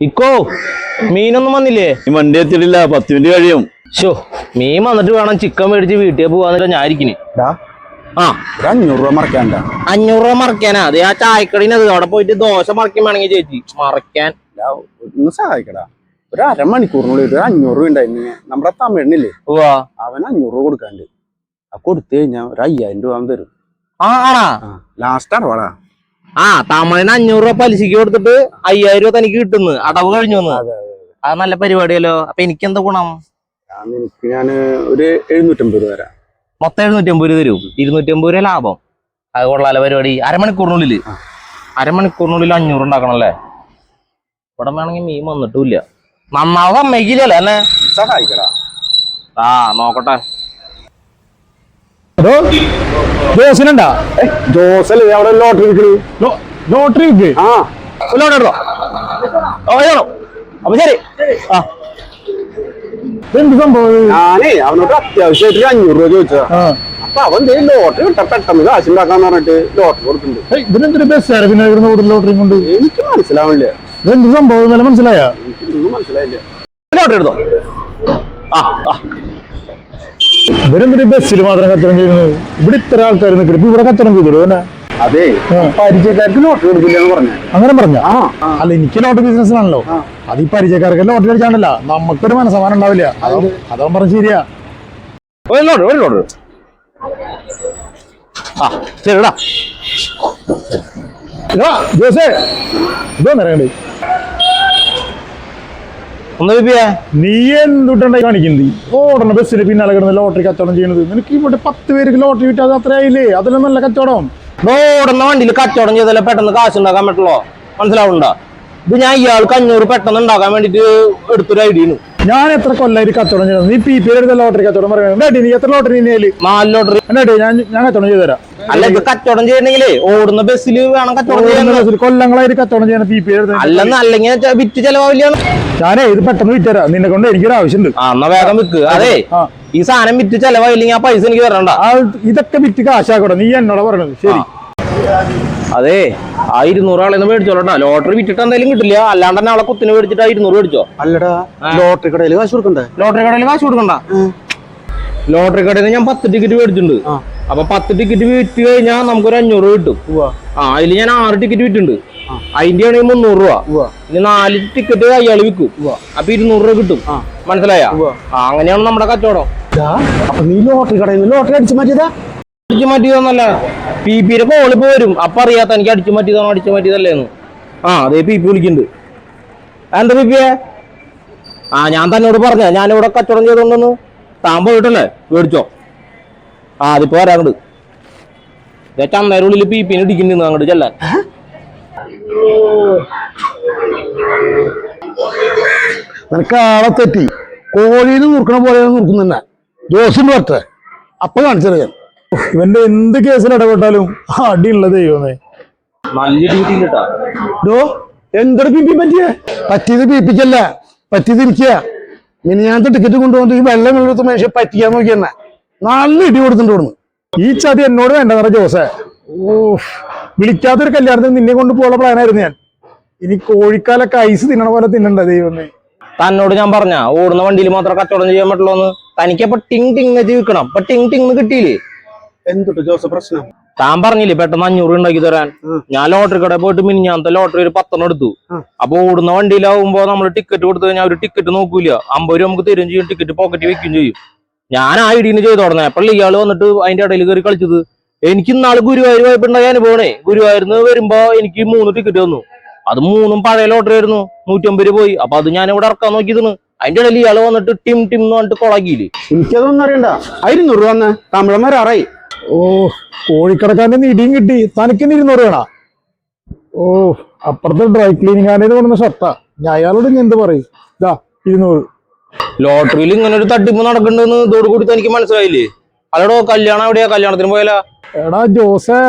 Eco മീനൊന്നും വന്നില്ലേ? ഈ വണ്ടി എത്തിയിട്ടില്ല പത്ത് മിനിറ്റ് കഴിയും. ഷോ മീൻ വന്നിട്ട് വേണം ചിക്കൻ മേടിച്ച് വീട്ടിൽ പോവാന്നിട്ട് ഞാൻ ഇരിക്കണ്. ആ. അഞ്ഞൂറ് രൂപ മറക്കാണ്ട അഞ്ഞൂറ് രൂപ മറക്കാനാ? അതെ ആ ചായക്കടീനത് അവിടെ പോയിട്ട് ദോശ മറക്കാൻ വേണമെങ്കിൽ ചേച്ചി. മറക്കാൻ. ഒന്ന് സഹായിക്കടാ. ഒരു അരമണിക്കൂറിനുള്ളിൽ ഒരു അഞ്ഞൂറ് രൂപ ഉണ്ടായിരുന്നു നമ്മുടെ തമിഴിനില്ലേ? അവൻ അഞ്ഞൂറ് രൂപ കൊടുക്കാണ്ട് ആ കൊടുത്തു കഴിഞ്ഞാൽ ഒരു അയ്യായിരം രൂപ തരും. ആ ആണാ? ആ ലാസ്റ്റ് അടവാടാ. ആ തമിഴിന് അഞ്ഞൂറ് രൂപ പലിശക്ക് കൊടുത്തിട്ട് അയ്യായിരം രൂപ തനിക്ക് കിട്ടുന്നു. അടവ് കഴിഞ്ഞു വന്നു. അത് നല്ല പരിപാടിയല്ലോ. അപ്പൊ എനിക്ക് എന്താ ഗുണം? ആ, നിനക്ക് ഞാൻ ഒരു എഴുന്നൂറ്റമ്പത് രൂപ തരാം. മൊത്തം എഴുന്നൂറ്റി അമ്പത് രൂപ തരും. ഇരുന്നൂറ്റി അമ്പത് രൂപ ലാഭം. അത് കൊള്ളാല പരിപാടി. അരമണിക്കൂറിനുള്ളിൽ. അരമണിക്കൂറിനുള്ളിൽ അഞ്ഞൂറ് ഉണ്ടാക്കണല്ലേ? ഇവിടെ വേണമെങ്കിൽ മീൻ വന്നിട്ടുമില്ല. നന്നാവും അമ്മയ്ക്കില്ലല്ലേ അല്ലേ? സഹായിക്കടാ. ആ നോക്കട്ടെ. അതോ ജോസിനുണ്ടാ? ജോസല്ലേ അവിടെ ലോട്ടറി വിൽക്കണു ലോട്ടറി വിൽക്ക് ആ. ഇതാണോ അപ്പൊ ശരി. ആ. എന്ത് സംഭവം? ഞാനേ അവനോട് അത്യാവശ്യമായിട്ട് ഒരു അഞ്ഞൂറ് രൂപ ചോദിച്ചാ അപ്പൊ അവൻ ലോട്ടറി വിട്ട പെട്ടെന്ന് കാശുണ്ടാക്കാന്ന് പറഞ്ഞിട്ട് ലോട്ടറി കൊടുക്കുന്നുണ്ട്. ഇതിനെന്തൊരു ബസ് ഇവിടുന്ന് കൂടുതൽ ലോട്ടറി കൊണ്ട്? എനിക്ക് മനസ്സിലാവില്ല ഇതെന്ത് സംഭവം? നല്ല മനസ്സിലായ? മനസ്സിലായില്ല. ലോട്ടറി എടുത്തോ? ആ ആ. ഇവരെന്തൊരു ബസ്സിൽ മാത്രം ചെയ്യുന്നത്? ഇവിടെ ഇത്ര ആൾക്കാർ ഇപ്പൊ ഇവിടെ ചെയ്തോളൂ അതെ. പരിചയക്കാർക്ക് ലോട്ടറി കൊടുക്കില്ല എന്ന് പറഞ്ഞു. അങ്ങനെ പറഞ്ഞ. അല്ല എനിക്ക് ലോട്ടറി ബിസിനസ് ആണല്ലോ. അത് ഈ പരിചയക്കാർക്ക് ലോട്ടറി അടിച്ചാണല്ല നമുക്കൊരു മനസ്സമാനം ഉണ്ടാവില്ല. അതാ- പറഞ്ഞ ശരിയാ. ഒരു ലോട്ട് ഒരു ലോട്ട് ആ ശരിടാ ജോസേ ഇതോ നിറയണ്ടേ? നീ എന്തുണ്ടായി കാണിക്കുന്നത്? ഓടണ ബസ്സിൽ പിന്നാലെ കിടന്ന് ലോട്ടറി കച്ചവടം ചെയ്യുന്നത്. നിനക്ക് ഇവിടെ പത്ത് പേർക്ക് ലോട്ടറി വിറ്റാൽ അത് അത്രയായില്ലേ അതെല്ലാം നല്ല കച്ചവടം? ഓടുന്ന വണ്ടിയിൽ കച്ചവടം ചെയ്താലേ പെട്ടെന്ന് കാശ് ഉണ്ടാക്കാൻ പറ്റുള്ളൂ? മനസ്സിലാവുണ്ടോ ഇത് ഞാൻ ഇയാൾക്ക് അഞ്ഞൂറ് പെട്ടെന്ന് ഉണ്ടാക്കാൻ വേണ്ടിട്ട് എടുത്തൊരു ഐഡിയ ഞാൻ എത്ര കൊല്ലായി കച്ചവടം ചെയ്യുന്നത് നീ പി പി എടുത്ത ലോട്ടറി കച്ചവടം പറയുന്നത്. നീ എത്ര ലോട്ടറി നാല് ലോട്ടറി ഞാൻ ഞാൻ കച്ചവടം ചെയ്തു തരാം. അല്ല ഇത് കച്ചവടം ചെയ്യണമെങ്കിലേ ഓടുന്ന ബസ്സിൽ വേണം കച്ചവടം ബസ്സിൽ കൊല്ലങ്ങളായിട്ട് കച്ചവടം ചെയ്യണം പി പി എടുത്ത്. അല്ലെന്ന് അല്ലെങ്കിൽ വിറ്റ് ചെലവാവില്ല ഞാനേ ഇത് പെട്ടെന്ന് വിറ്റരാം നിന്നെ കൊണ്ട് എനിക്കൊരു ആവശ്യമുണ്ട്. ആ എന്നാ വേഗം വിക്ക്. അതെ ഈ സാധനം വിറ്റ് ചെലവായില്ലെങ്കിൽ ആ പൈസ എനിക്ക് തരണ്ട. ഇതൊക്കെ വിറ്റ് കാശാക്കട. നീ എന്നോട് പറഞ്ഞത് ശരി. അതെ. ആ ഇരുന്നൂറ് ആളെ മേടിച്ചോളട്ടാ ലോട്ടറി വിറ്റിട്ട് എന്തായാലും കിട്ടില്ല. അല്ലാണ്ട് തന്നെ ആളെ കുത്തിന് മേടിച്ചിട്ട് ആ ഇരുന്നൂറ് മേടിച്ചോ? അല്ലടാ ലോട്ടറി കടയിൽ കാശ് കൊടുക്കണ്ടേ? ലോട്ടറി കടയിൽ കാശ് കൊടുക്കണ്ട. ലോട്ടറി കടയിൽ നിന്ന് ഞാൻ പത്ത് ടിക്കറ്റ് മേടിച്ചിട്ടുണ്ട്. അപ്പൊ പത്ത് ടിക്കറ്റ് വിറ്റ് കഴിഞ്ഞാൽ നമുക്കൊരു അഞ്ഞൂറ് കിട്ടും. ആ അതിൽ ഞാൻ ആറ് ടിക്കറ്റ് വിറ്റുണ്ട് അതിന്റെ ആണെങ്കിൽ മുന്നൂറ് രൂപ. ഇനി നാല് ടിക്കറ്റ് അയാൾ വിൽക്കും. അപ്പൊ ഇരുന്നൂറ് രൂപ കിട്ടും. മനസ്സിലായ? അങ്ങനെയാണ് നമ്മുടെ കച്ചവടം. അപ്പൊ നീ ലോട്ടറി കടയിൽ നിന്ന് ലോട്ടറി അടിച്ചു മാറ്റിയതാ? അടിച്ചു മാറ്റിയതൊന്നല്ല. പി പിയുടെ കോളിപ്പോ വരും. അപ്പൊ അറിയാത്ത എനിക്ക് അടിച്ചു മാറ്റിയതാണോ ആ അതേ പി പി വിളിക്കുന്നുണ്ട്. എന്താ പി പിയെ ആ ഞാൻ തന്നോട് പറഞ്ഞ ഞാനിവിടെ കച്ചവടം ചെയ്തോണ്ടെന്ന് താൻ പോയിട്ടല്ലേ? മേടിച്ചോ. ആ അതിപ്പോ വരാറുണ്ട്. ഉള്ളിൽ പി പിന്നെ ഇടിക്കുന്നുണ്ട് അങ്ങോട്ട് ചെല്ലാൻ. നിനക്ക് ആളെ തെറ്റി. കോഴീന് നുറുക്കണ പോലെ നുറുക്കുന്നെ. ജോസിന് പറ്റേ അപ്പൊ കാണിച്ചത് ഞാൻ ഇവന്റെ എന്ത് കേസിൽ ഇടപെട്ടാലും അടി അടിയുള്ള ദൈവമേ. ഡോ എന്തൊരു പിപ്പി പറ്റിയേ? പറ്റിയത് പീപ്പിക്കല്ല പറ്റിയത് ഇരിക്കുക മിനിഞ്ഞാത്ത ടിക്കറ്റ് കൊണ്ടുപോകുന്നത് ഈ വെള്ളം വെള്ളത്ത് മനുഷ്യ പറ്റിക്കാൻ നോക്കിയെന്നെ നല്ല ഇടി കൊടുത്തിട്ട് കൊടുന്നു ഈ ചതി എന്നോട് വേണ്ട പറ ജോസേ. ഓ വിളിക്കാത്തൊരു കല്യാണത്തിന് നിന്നെ കൊണ്ട് പോകാനുള്ള പ്ലാനായിരുന്നു ഞാൻ. ഇനി കോഴിക്കാലൊക്കെ ഐസ് തിന്നണ പോലെ തിന്നണ്ട ദൈവമേ. തന്നോട് ഞാൻ പറഞ്ഞ ഓടുന്ന വണ്ടിയിൽ മാത്രം കച്ചവടം ചെയ്യാൻ പറ്റുള്ളൂ തനിക്കപ്പൊ ടിങ് ടിങ് വിൽക്കണം അപ്പൊ ടിങ് ടിങ് കിട്ടിയില്ലേ? എന്തുട്ട് ജോസഫ് പ്രശ്നം? താൻ പറഞ്ഞില്ലേ പെട്ടെന്ന് അഞ്ഞൂറ് ഉണ്ടാക്കി തരാൻ. ഞാൻ ലോട്ടറി കടയിൽ പോയിട്ട് മിനിഞ്ഞാന്നത്തെ ലോട്ടറി ഒരു പത്തെണ്ണം എടുത്തു. അപ്പൊ ഓടുന്ന വണ്ടിയിലാവുമ്പോ നമ്മൾ ടിക്കറ്റ് കൊടുത്തു കഴിഞ്ഞാൽ ഒരു ടിക്കറ്റ് നോക്കൂല. അമ്പത് രൂപ നമുക്ക് തരും ചെയ്യും ടിക്കറ്റ് പോക്കറ്റ് വെക്കുകയും ചെയ്യും. ഞാൻ ആ ഇടീന്ന് ചെയ്തു തുടങ്ങി അപ്പോൾ ഇയാൾ വന്നിട്ട് അതിന്റെ ഇടയിൽ കയറി കളിച്ചത്. എനിക്ക് ഇന്നാൾ ഗുരുവായൂർ പോയപ്പോണ്ടായ അനുഭവണേ ഗുരുവായൂർന്ന് വരുമ്പോ എനിക്ക് മൂന്ന് ടിക്കറ്റ് തന്നു. അത് മൂന്നും പഴയ ലോട്ടറി ആയിരുന്നു. നൂറ്റമ്പത് രൂപ പോയി. അപ്പൊ അത് ഞാൻ ഇവിടെ ഇറക്കാൻ നോക്കിയതാണ്. അതിന്റെ ഇടയിൽ ഇയാൾ വന്നിട്ട് ടിം ടിം എന്ന് പറഞ്ഞിട്ട് കൊളാക്കിയില്ലേ. എനിക്കതൊന്നും അറിയണ്ട. തമിഴന്മാർ വരാറായി ഓ കോഴിക്കടക്കാരന്റെ ഇടിയും കിട്ടി. തനിക്ക് ഇരുന്നൂറ് വേണ? ഓ അപ്പുറത്തെ ഡ്രൈ ക്ലീനിങ് ആനേന്ന് കൊണ്ടുവന്ന ഷർട്ടാ? ഞാൻ അയാളോട് ഇനി എന്ത് പറയും? ഇതാ ഇരുന്നൂറ്. ലോട്ടറിയിൽ ഇങ്ങനെ ഒരു തട്ടിപ്പ് നടക്കണ്ടെന്ന് ഇതോട് കൂടി തനിക്ക് മനസ്സിലായില്ലേ? അല്ലടോ കല്യാണം എവിടെയാ? കല്യാണത്തിന് പോയാലാ? എടാ ജോസേ.